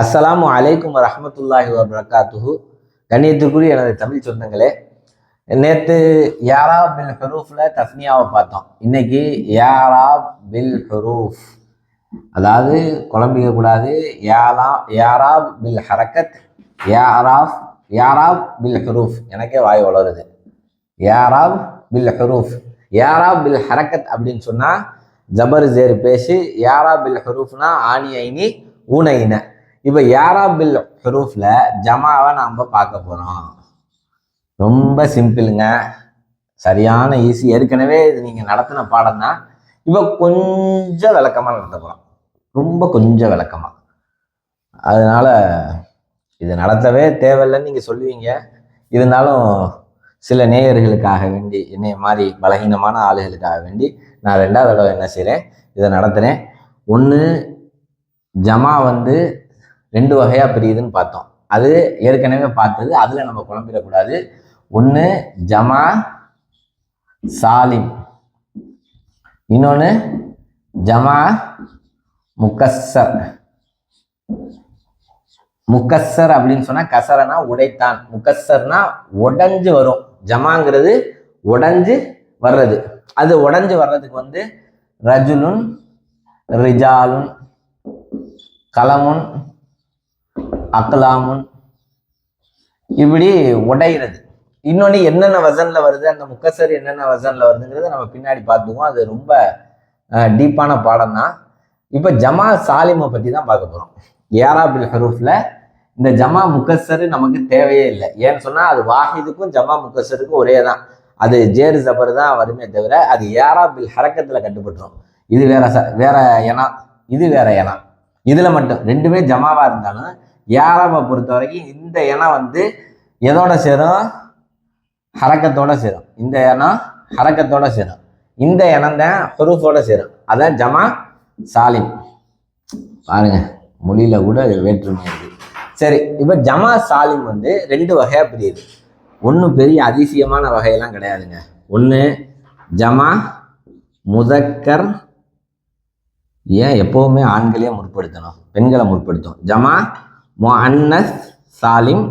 அஸ்ஸலாமு அலைக்கும் ரஹமத்துல்லாஹி வபரகாத்துஹு. கண்ணியத்துக்குரிய எனது தமிழ் சொந்தங்களே நேற்று யாரா பில் ஹெரூஃபில் தஸ்னியாவை பார்த்தோம். இன்னைக்கு யாரா பில் ஹெரூஃப்? அதாவது குழம்பிக்க கூடாது யாரா யாரா பில் ஹரக்கத்? யாராஃப் யாராப் பில் ஹெரூஃப்? எனக்கே வாய் வளருது. யாராப் பில் ஹெரூஃப்? யாராப் பில் ஹரக்கத் அப்படின்னு சொன்னால் ஜபர் ஜேர் பேசி யாரா பில் ஹெரூஃப்னா ஆனி ஐனி ஊனையின. இப்போ யாரா பில் ஜமாவை நாம் பார்க்க போகிறோம் ரொம்ப சிம்பிளுங்க. சரியான ஈஸி. ஏற்கனவே இது நீங்கள் நடத்தின பாடம் தான். இப்போ கொஞ்சம் விளக்கமாக நடத்த போகிறோம் ரொம்ப கொஞ்சம் விளக்கமாக அதனால் இது நடத்தவே தேவையில்லைன்னு நீங்கள் சொல்லுவீங்க. இருந்தாலும் சில நேயர்களுக்காக வேண்டி என்னைய மாதிரி பலகீனமான ஆளுகளுக்காக வேண்டி நான் ரெண்டாவது தடவை என்ன செய்கிறேன் இதை நடத்துகிறேன் ஒன்று ஜமா வந்து ரெண்டு வகையாக பிரியுதுன்னு பார்த்தோம். அது ஏற்கனவே பார்த்தது அதில் நம்ம குழம்பிடக்கூடாது. ஒன்று ஜமா சாலிம். இன்னொன்று ஜமா முக்கசர் முக்கசர் அப்படின்னு சொன்னா கசரனா உடைத்தான். முக்கசர்னா உடஞ்சு வரும். ஜமாங்கிறது உடஞ்சு வர்றது. அது உடஞ்சு வர்றதுக்கு வந்து ரஜுலுன் ரிஜாலுன் கலமுன் அக்கலாமுன் இப்படி உடைகிறது இன்னொன்று என்னென்ன வசனில் வருது அந்த முக்கசர் என்னென்ன வசனில் வருதுங்கிறத நம்ம பின்னாடி பார்த்துக்குவோம். அது ரொம்ப டீப்பான பாடம் தான் இப்போ ஜமா சாலிமை பற்றி தான் பார்க்க போகிறோம் ஏராபில் ஹரூஃபில் இந்த ஜமா முக்கசரு நமக்கு தேவையே இல்லை. ஏன்னு சொன்னால் அது வாஹிதுக்கும் ஜமா முக்கசருக்கும் ஒரே தான் அது ஜேரு ஜபர் தான் வருமே தவிர அது ஏராபில் ஹரக்கத்தில் கட்டுப்பட்டுரும். இது வேற ச வேற எனா இது வேற இனம் இதில் மட்டும் ரெண்டுமே ஜமாவாக இருந்தாலும் யாராவை பொறுத்த வரைக்கும் இந்த இனம் வந்து எதோட சேரும் ஹரக்கத்தோட சேரும் இந்த இனம் ஹரக்கத்தோட சேரும் இந்த இனம் தான் ஹுரூஃபோட சேரும் அதான் ஜமா சாலிம். பாருங்க மொழியில கூட வேற்றுமை இருக்கு. சரி இப்போ ஜமா சாலிம் வந்து ரெண்டு வகையாக பிரியுது. ஒன்றும் பெரிய அதிசயமான வகையெல்லாம் கிடையாதுங்க. ஒன்று ஜமா முதக்கர் ஏன் எப்போவுமே ஆண்களே முற்படுத்தணும்? பெண்களை முற்படுத்தும். ஜமா முஅன்னஸ் சாலிம்.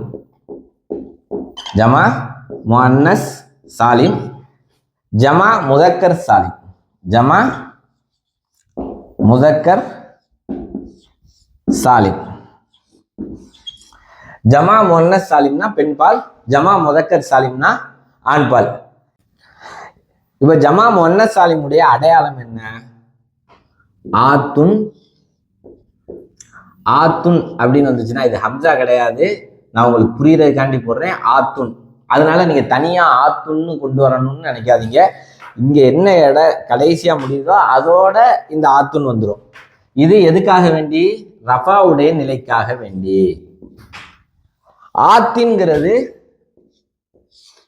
ஜமா முஅன்னஸ் சாலிம். ஜமா முதக்கர் சாலிம். ஜமா முதக்கர் சாலிம். ஜமா முன்னஸ் சாலிம்னா பெண்பால் ஜமா முதக்கர் சாலிம்னா ஆண்பால் இப்போ ஜமா முன்னஸ் சாலிமுடைய அடையாளம் என்ன? ஆத்துன் ஆத்துன் அப்படின்னு வந்துச்சுன்னா இது ஹம்சா கிடையாது. நான் உங்களுக்கு புரியறதுக்காண்டி போடுறேன். ஆத்துன். அதனால நீங்க தனியா ஆத்துன்னு கொண்டு வரணும்னு நினைக்காதீங்க. இங்க என்ன இட கடைசியா முடியுதோ அதோட இந்த ஆத்துன் வந்துடும் இது எதுக்காக வேண்டி? ரஃபாவுடைய நிலைக்காக வேண்டி. ஆத்தின்கிறது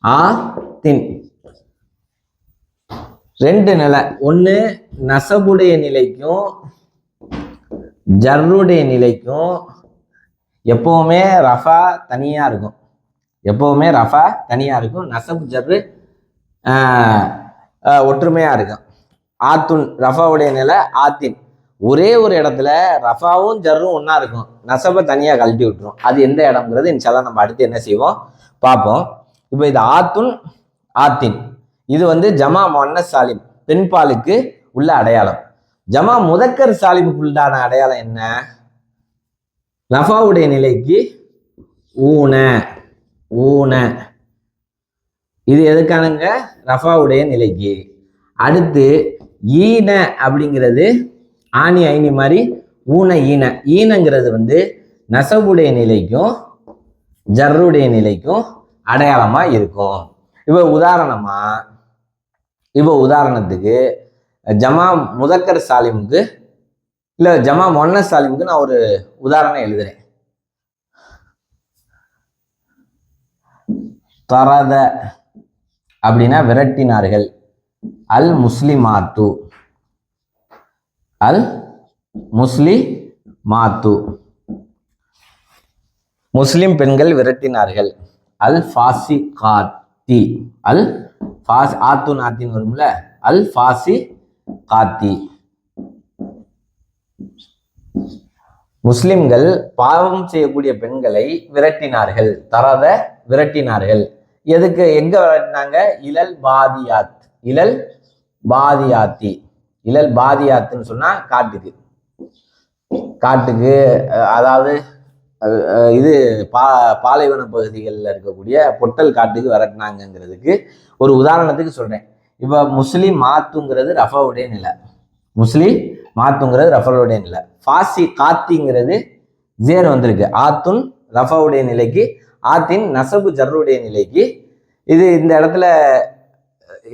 ஆத்தின். ரெண்டு நிலை. ஒன்று நசபுடைய நிலைக்கும் ஜர்ருடைய நிலைக்கும் எப்பவுமே ரஃபா தனியாக இருக்கும். எப்பவுமே ரஃபா தனியாக இருக்கும். நசபு ஜர்ரு ஒற்றுமையாக இருக்கும். ஆத்துன் ரஃபாவுடைய நிலை ஆத்தின். ஒரே ஒரு இடத்துல ரஃபாவும் ஜர்ரும் ஒன்றா இருக்கும். நசபை தனியாக கழட்டி விட்டுரும். அது எந்த இடம்ங்கிறது இன்ஷால்லாம் நம்ம அடுத்து என்ன செய்வோம்? பார்ப்போம். இப்போ இது ஆத்துன் ஆத்தின். இது வந்து ஜமா மொன்ன சாலிம் பெண்பாலுக்கு உள்ள அடையாளம். ஜமா முதக்கர் சாலிபுக்குண்டான அடையாளம் என்ன? ரஃபாவுடைய நிலைக்கு ஊன ஊன. இது எதுக்கானங்க? ரஃபாவுடைய நிலைக்கு. அடுத்து ஈன அப்படிங்கிறது ஆணி ஐனி மாதிரி ஊன ஈன. ஈனங்கிறது வந்து நசவுடைய நிலைக்கும் ஜர்ருடைய நிலைக்கும் அடையாளமா இருக்கும். இப்போ உதாரணமா இப்போ உதாரணத்துக்கு ஜமா முதக்கர் சாலிமுக்கு இல்லை ஜமா மொன்ன சாலிமுக்கு நான் ஒரு உதாரணம் எழுதுறேன். தரத அப்படின்னா விரட்டினார்கள். அல் முஸ்லிமாத்து. அல் முஸ்லி மாத்து முஸ்லிம் பெண்கள் விரட்டினார்கள். அல் ஃபாசி காத்தி அல் ஃபாஸ் ஆத்து நாத்தின்னு வரும்ல? அல் ஃபாசி காத்தி. முஸ்லிம்கள் பாவம் செய்யக்கூடிய பெண்களை விரட்டினார்கள். தரத விரட்டினார்கள். எதுக்கு எங்க விரட்டினாங்க? இழல் பாதியாத். இழல் பாதியாத்தி. இழல் பாதியாத்துன்னு சொன்னா காட்டுக்கு. காட்டுக்கு அதாவது இது பா பாலைவன பகுதிகளில் இருக்கக்கூடிய பொட்டல் காட்டுக்கு விரட்டினாங்கங்கிறதுக்கு ஒரு உதாரணத்துக்கு சொல்றேன். இப்போ முஸ்லீம் மாத்துங்கிறது ரஃபாவுடைய நிலை. முஸ்லீம் மாத்துங்கிறது ரஃபாவுடைய நிலை. ஃபாசி காத்திங்கிறது ஜேர் வந்திருக்கு. ஆத்துன் ரஃபாவுடைய நிலைக்கு ஆத்தின் நசபு ஜர்ருடைய நிலைக்கு. இது இந்த இடத்துல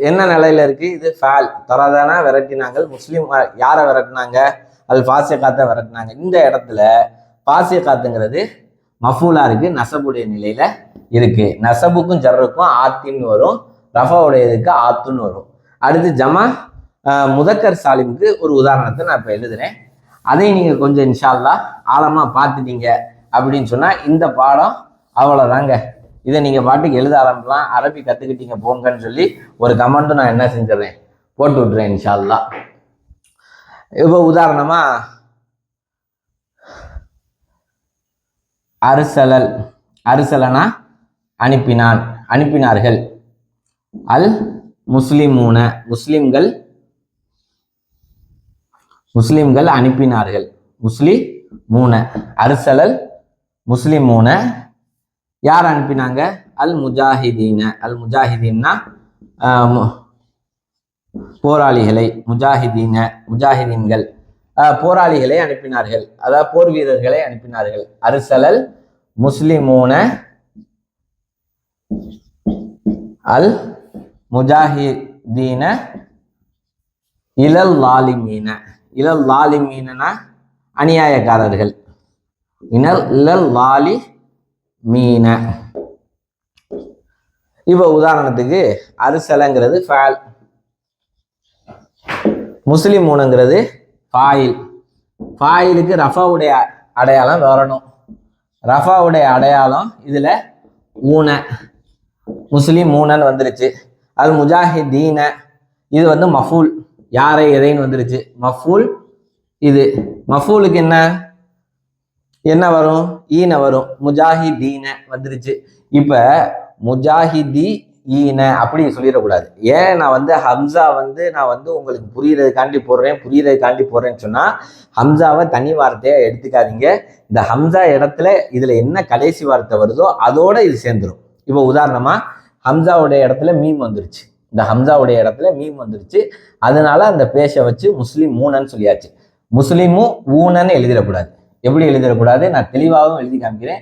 என்ன நிலையில இருக்கு? இது ஃபேல். தராதானா விரட்டினாங்க முஸ்லீம் யாரை விரட்டினாங்க? அல் ஃபாசிய காத்தை விரட்டினாங்க. இந்த இடத்துல ஃபாசிய காத்துங்கிறது மஃபூலா இருக்கு. நசபுடைய நிலையில இருக்கு. நசபுக்கும் ஜர்ருக்கும் ஆத்தின்னு வரும். ரஃபாவுடையதுக்கு ஆத்துன்னு வரும். அடுத்து ஜமா முதக்கர் சாலிமுக்கு ஒரு உதாரணத்தை நான் இப்போ எழுதுறேன். அதையும் நீங்கள் கொஞ்சம் இன்ஷால்லா ஆழமாக பார்த்துட்டீங்க அப்படின்னு சொன்னால் இந்த பாடம் அவ்வளோதாங்க இதை நீங்கள் பாட்டுக்கு எழுத ஆரம்பிக்கலாம் அரபி கற்றுக்கிட்டீங்க போங்கன்னு சொல்லி ஒரு கமெண்ட்டும் நான் என்ன செஞ்சிடறேன் போட்டு விட்றேன் இன்ஷால்லா இப்போ உதாரணமாக அரிசலல் அரிசலனா அனுப்பினான் அனுப்பினார்கள். அல் முஸ்லிமூன முஸ்லிம்கள் முஸ்லிம்கள் அனுப்பினார்கள். முஸ்லி மூன அரசலல் முஸ்லிம் மூன யார் அனுப்பினாங்க? அல் முஜாஹிதீன. அல் முஜாஹிதீன்னா போராளிகளை முஜாஹிதீன முஜாஹிதீன்கள் போராளிகளை அனுப்பினார்கள். அதாவது போர் வீரர்களை அனுப்பினார்கள். அரிசலல் முஸ்லிமூன அல் முஜாஹிதீன இலல் லாலிமீன. இளல் லாலிமீனா அநியாயக்காரர்கள். இனல் இளல் லாலி மீன இப்போ உதாரணத்துக்கு அரிசலங்கிறது ஃபேல். முஸ்லிம் மூணுங்கிறது ஃபாயில் ஃபாயிலுக்கு ரஃபாவுடைய அடையாளம் வரணும். ரஃபாவுடைய அடையாளம் இதில் ஊன. முஸ்லீம் ஊனன்னு வந்துருச்சு. அது முஜாஹிதீன இது வந்து மஃபூல். யாரை எதைன்னு வந்துருச்சு. மஃபூல் இது. மஃபூலுக்கு என்ன? என்ன வரும்? ஈன வரும். முஜாஹிதீன வந்துருச்சு. இப்ப முஜாஹிதி ஈன அப்படி சொல்லிடக்கூடாது. ஏன் நான் வந்து ஹம்சா வந்து நான் வந்து உங்களுக்கு புரியறதுக்காண்டி போடுறேன் புரியறதுக்காண்டி போடுறேன்னு சொன்னா ஹம்சாவை தனி வார்த்தையை எடுத்துக்காதீங்க. இந்த ஹம்சா இடத்துல இதுல என்ன கடைசி வார்த்தை வருதோ அதோட இது சேர்ந்துடும் இப்போ உதாரணமா ஹம்சாவுடைய இடத்துல மீம் வந்துருச்சு. இந்த ஹம்சாவுடைய இடத்துல மீம் வந்துருச்சு. அதனால அந்த பேஷை வச்சு முஸ்லீம் மூணன்னு சொல்லியாச்சு. முஸ்லீமும் ஊனன்னு எழுதிடக்கூடாது. எப்படி எழுதிடக்கூடாது? நான் தெளிவாகவும் எழுதி காமிக்கிறேன்.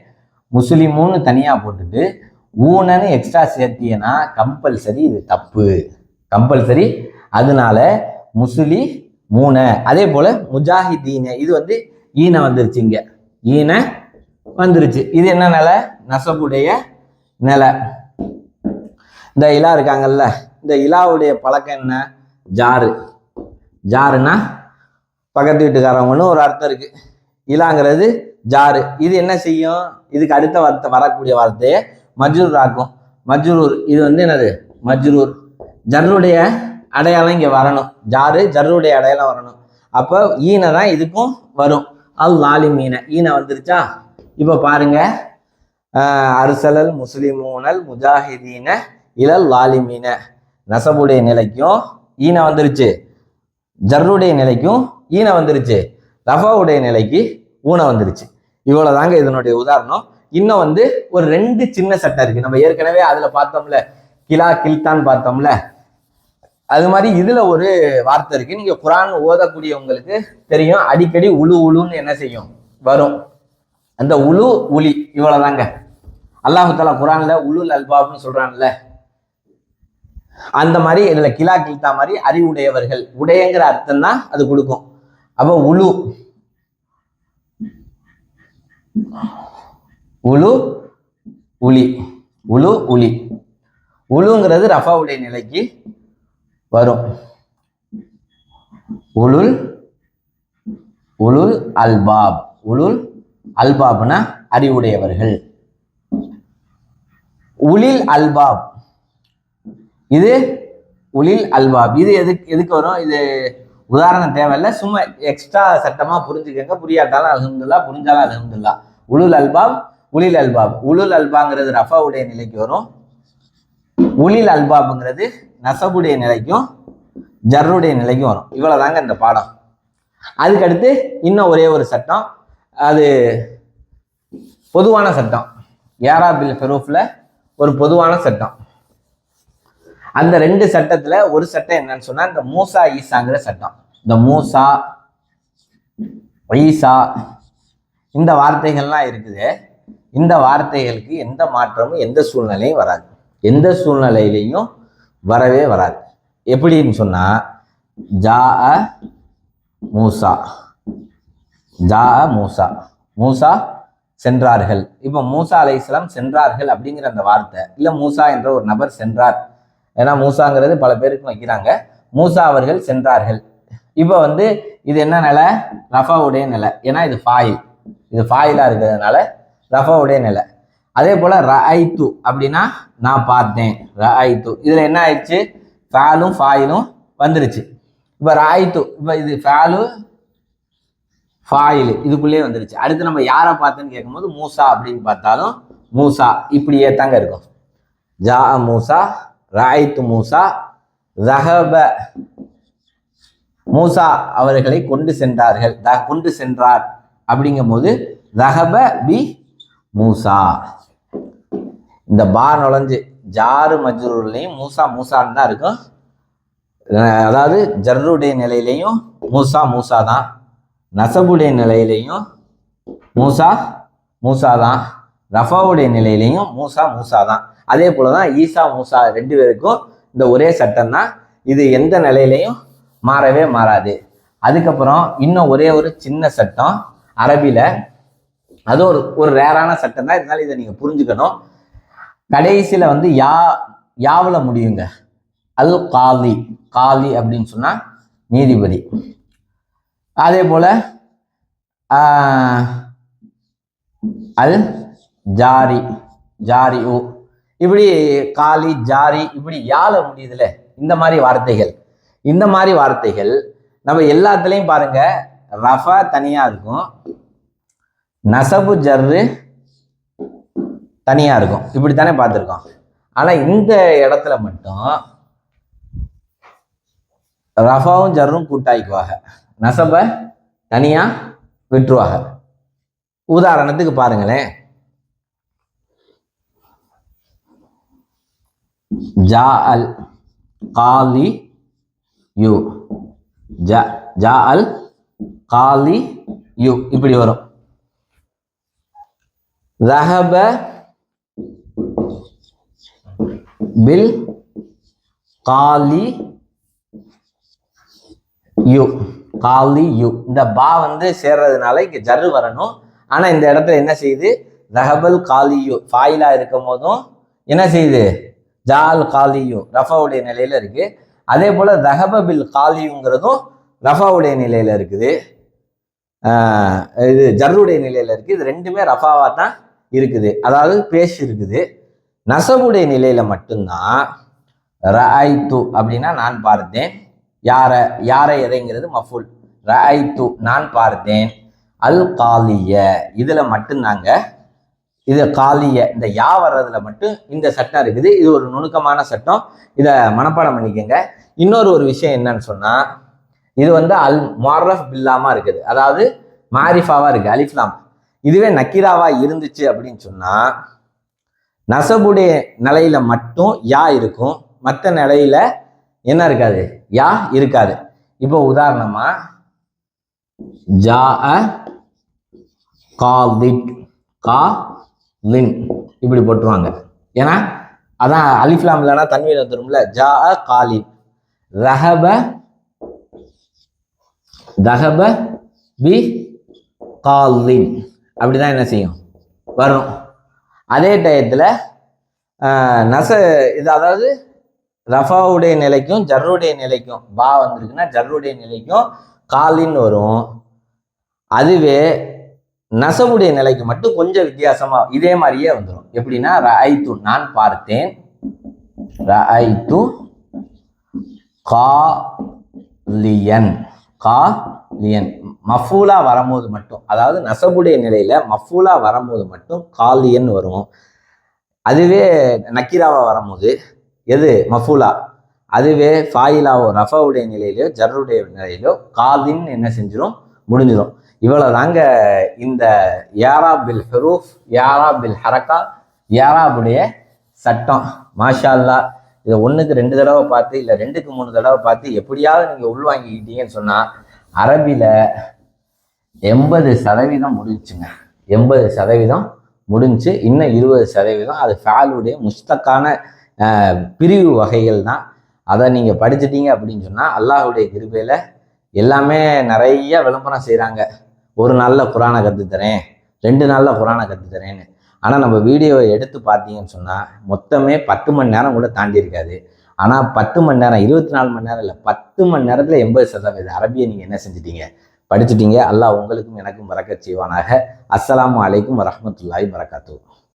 முஸ்லீமுன்னு தனியாக போட்டுட்டு ஊனன்னு எக்ஸ்ட்ரா சேர்த்தீங்கன்னா கம்பல்சரி இது தப்பு. கம்பல்சரி அதனால முஸ்லி மூனை அதே போல முஜாஹிதீன இது வந்து ஈன வந்துருச்சு இங்க. ஈன வந்துருச்சு. இது என்ன நிலை? நசபுடைய நிலை. இந்த இலா இருக்காங்கல்ல இந்த இலாவுடைய பழக்கம் என்ன? ஜாரு. ஜாருன்னா பக்கத்து வீட்டுக்காரவங்கன்னு ஒரு அர்த்தம் இருக்கு. இலாங்கிறது ஜாரு. இது என்ன செய்யும்? இதுக்கு அடுத்த வார்த்தை வரக்கூடிய வார்த்தையை மஜ்ரூர் ஆக்கும். மஜ்ரூர் இது வந்து என்னது? மஜ்ரூர். ஜர்ருடைய அடையாளம் இங்கே வரணும். ஜாரு ஜர்ருடைய அடையாளம் வரணும். அப்போ ஈன தான் இதுக்கும் வரும். அல் லாலி மீனை ஈனை வந்துருச்சா? இப்போ பாருங்க. அரசலல் முஸ்லிமூனல் முஜாஹிதீன இலல் லாலிமீன நசபுடைய நிலைக்கும் ஈன வந்துருச்சு. ஜர்ருடைய நிலைக்கும் ஈன வந்துருச்சு. ரஃபாவுடைய நிலைக்கு ஊன வந்துருச்சு. இவ்வளவுதாங்க இதனுடைய உதாரணம். இன்னும் வந்து ஒரு ரெண்டு சின்ன சட்டம் இருக்கு. நம்ம ஏற்கனவே அதுல பார்த்தோம்ல. கிலா கில்தான் பார்த்தோம்ல. அது மாதிரி இதுல ஒரு வார்த்தை இருக்கு. நீங்க குரான் ஓதக்கூடியவங்களுக்கு தெரியும். அடிக்கடி உழு உழுன்னு என்ன செய்யும்? வரும். அந்த உழு உளி. இவ்வளவுதாங்க. அல்லாஹு தாலா குரான்ல உளுல் அல்பாப்னு சொல்றான்ல. அந்த மாதிரி இதில் கிலா கிழ்த்தா மாதிரி அறிவுடையவர்கள். உடையங்கிற அர்த்தம் தான் அது கொடுக்கும். அப்ப உழு. உழு உளி. உழு உளி. உழுங்கிறது ரஃபாவுடைய நிலைக்கு வரும். உளுல் உளுல் அல்பாப். உளுல் அல்பாப்னா அறிவுடையவர்கள். உளில் அல்பாப். இது ஒளில் அல்பாப் இது எதுக்கு எதுக்கு வரும்? இது உதாரணம் தேவையில்ல. சும்மா எக்ஸ்ட்ரா சட்டமாக புரிஞ்சுக்கங்க. புரியாட்டாலும் அலகம்துல்லா புரிஞ்சாலும் அலகம்துல்லா உளுல் அல்பாப் உளில் அல்பாப் உளுல் அல்பாங்கிறது ரஃபாவுடைய நிலைக்கு வரும். உளில் அல்பாப்ங்கிறது நசபுடைய நிலைக்கும் ஜர்ருடைய நிலைக்கும் வரும். இவ்வளோதாங்க இந்த பாடம். அதுக்கடுத்து இன்னும் ஒரே ஒரு சட்டம். அது பொதுவான சட்டம். ஏரா பில் ஒரு பொதுவான சட்டம். அந்த ரெண்டு சட்டத்துல ஒரு சட்டம் என்னன்னு சொன்னா இந்த மூசா ஈசாங்கிற சட்டம். இந்த மூசா ஈசா இந்த வார்த்தைகள்லாம் இருக்குது. இந்த வார்த்தைகளுக்கு எந்த மாற்றமும் எந்த சூழ்நிலையும் வராது. எந்த சூழ்நிலையிலையும் வரவே வராது. எப்படின்னு சொன்னா ஜா மூசா. ஜா மூசா. மூசா சென்றார்கள். இப்போ மூசா அலை இஸ்லாம் சென்றார்கள் அப்படிங்கிற அந்த வார்த்தை இல்லை மூசா என்ற ஒரு நபர் சென்றார் ஏன்னா மூசாங்கிறது பல பேருக்கு வைக்கிறாங்க. மூசா அவர்கள் சென்றார்கள். இப்போ வந்து இது என்ன நிலை? ரஃபாவுடைய நிலை. ஏன்னா இது ஃபாயில். இது ஃபாயிலாக இருக்கிறதுனால ரஃபாவுடைய நிலை. அதே போல் ரஐத்து அப்படின்னா நான் பார்த்தேன். ரஐத்து. இதில் என்ன ஆயிடுச்சு? ஃபேலும் ஃபாயிலும் வந்துருச்சு. இப்போ ராய்த்து இப்போ இது ஃபேலு ஃபாயில். இதுக்குள்ளேயே வந்துருச்சு. அடுத்து நம்ம யாரை பார்த்தேன்னு கேட்கும்போது மூசா அப்படின்னு பார்த்தாலும் மூசா இப்படியே தாங்க இருக்கும். ஜா மூசா ராய்த்து மூசா ரஹப மூசா அவர்களை கொண்டு சென்றார்கள். த கொண்டு சென்றார். அப்படிங்கும்போது ரஹப பி மூசா. இந்த பா நுழைஞ்சு ஜாரு மஜ்ரூர்லையும் மூசா மூசான்னு தான் இருக்கும். அதாவது ஜர்ருடைய நிலையிலையும் மூசா மூசா தான். நசபுடைய நிலையிலையும் மூசா மூசா தான். ரஃபாவுடைய நிலையிலையும் மூசா மூசா தான். அதே போல தான் ஈசா மூசா ரெண்டு பேருக்கும் இந்த ஒரே சட்டம் தான் இது எந்த நிலையிலையும் மாறவே மாறாது. அதுக்கப்புறம் இன்னும் ஒரே ஒரு சின்ன சட்டம் அரபியில் அது ஒரு ஒரு ரேரான சட்டம் தான் இருந்தாலும் இதை நீங்கள் புரிஞ்சுக்கணும். கடைசியில் வந்து யா யாவில் முடியுங்க? அது காலி. காலி அப்படின்னு சொன்னால் நீதிபதி. அதே போல் அல் ஜாரி. ஜாரி உ இப்படி காலி ஜாரி இப்படி யாழ முடியுதுல? இந்த மாதிரி வார்த்தைகள். இந்த மாதிரி வார்த்தைகள் நம்ம எல்லாத்துலேயும் பாருங்க ரஃபா தனியா இருக்கும். நசபு ஜர்ரு தனியா இருக்கும். இப்படித்தானே பார்த்துருக்கோம். ஆனா இந்த இடத்துல மட்டும் ரஃபாவும் ஜர்ரும் கூட்டாய்க்குவாங்க. நசப தனியா விட்டுருவாங்க. உதாரணத்துக்கு பாருங்களேன். ஜா அல் காலி யு. ஜா ஜா அல் காலி யு. இப்படி வரும். ரஹப பில் காலி யு. காலி யு. இந்த பா வந்து சேர்றதுனால இங்க ஜரு வரணும். ஆனா இந்த இடத்துல என்ன செய்யுது? ரஹபல் காலியு ஃபாயிலா இருக்கும் போதும் என்ன செய்யுது? ஜால் காலியும் ரஃபாவுடைய நிலையில இருக்கு. அதே போல தஹப பில் காலியுங்கிறதும் ரஃபாவுடைய நிலையில இருக்குது. இது ஜர்ருடைய நிலையில இருக்கு. இது ரெண்டுமே ரஃபாவா தான் இருக்குது. அதாவது பேஷ் இருக்குது. நசபுடைய நிலையில மட்டும்தான் ரஐத்து அப்படின்னா நான் பார்த்தேன். யார யாரை எதைங்கிறது மஃபுல். ரஐத்து நான் பார்த்தேன். அல் காலிய. இதுல மட்டும்தாங்க இது காலிய இந்த யா வர்றதுல மட்டும் இந்த சட்டம் இருக்குது. இது ஒரு நுணுக்கமான சட்டம். இதை மனப்பாடம் பண்ணிக்கோங்க. இன்னொரு ஒரு விஷயம் என்னன்னு சொன்னா இது வந்து அல் மாரஃப் பில்லாமா இருக்குது. அதாவது மாரிஃபாவா இருக்கு அலிஃப்லாம் இதுவே நக்கீராவா இருந்துச்சு அப்படின்னு சொன்னா நசபுடைய நிலையில மட்டும் யா இருக்கும். மற்ற நிலையில என்ன இருக்காது? யா இருக்காது. இப்போ உதாரணமா ஜா காவிட் கா லின் இப்படி போட்டுருவாங்க. ஏன்னா அதான் அலிஃப்லாம் இல்லைன்னா தன்வீர் வந்துடும்ல ஜா காலின் ரஹப தஹப பி காலின். அப்படிதான் என்ன செய்யும்? வரும். அதே டயத்தில் நச இது அதாவது ரஃபாவுடைய நிலைக்கும் ஜர்ருடைய நிலைக்கும் பா வந்திருக்குன்னா ஜர்ருடைய நிலைக்கும் காலின்னு வரும். அதுவே நசவுடைய நிலைக்கு மட்டும் கொஞ்சம் வித்தியாசமா இதே மாதிரியே வந்துடும் எப்படின்னா ரஐத்து நான் பார்த்தேன். ரஐத்து காலியன். கா லியன் மஃபூலா வரும்போது மட்டும் அதாவது நசபுடைய நிலையில மஃபூலா வரும்போது மட்டும் காலியன் வரும். அதுவே நக்கீராவா வரும்போது எது? மஃபூலா. அதுவே ஃபாயிலாவோ ரஃபாவுடைய நிலையிலோ ஜர்ருடைய நிலையிலோ காலின் என்ன செஞ்சிடும் முடிஞ்சிடும் இவ்வளவு தாங்க இந்த யாரா பில் ஹரூஃப் யாரா பில் ஹரக்கா யாராபுடைய சட்டம். மாஷா அல்லாஹ் இதை ஒன்றுக்கு ரெண்டு தடவை பார்த்து இல்லை ரெண்டுக்கு மூணு தடவை பார்த்து எப்படியாவது நீங்கள் உள்வாங்கிக்கிட்டீங்கன்னு சொன்னால் அரபியில் எண்பது சதவீதம் முடிஞ்சுங்க. எண்பது சதவீதம் முடிஞ்சு இன்னும் இருபது சதவீதம் அது ஃபேலுடைய முஸ்தக்கான பிரிவு வகைகள் தான். அதை நீங்கள் படிச்சிட்டீங்க அப்படின்னு சொன்னால் அல்லாஹுடைய கிருபையில் எல்லாமே நிறைய விளம்பரம் செய்கிறாங்க ஒரு நாளில் குரானை கற்றுத்தரேன் ரெண்டு நாளில் குரானை கற்றுத்தரேன்னு ஆனால் நம்ம வீடியோவை எடுத்து பார்த்தீங்கன்னு சொன்னால் மொத்தமே பத்து மணி நேரம் கூட தாண்டி இருக்காது. ஆனால் பத்து மணி நேரம் இருபத்தி நாலு மணி நேரம் இல்லை பத்து மணி நேரத்தில் எண்பது சதவீதம் அரபியை நீங்கள் என்ன செஞ்சிட்டீங்க? படிச்சிட்டீங்க. அல்லாஹ் உங்களுக்கும் எனக்கும் மறக்க செய்வானாக. அஸ்லாம் அலைக்கும் வரமத்துல்லாய் மறக்காத்துவோம்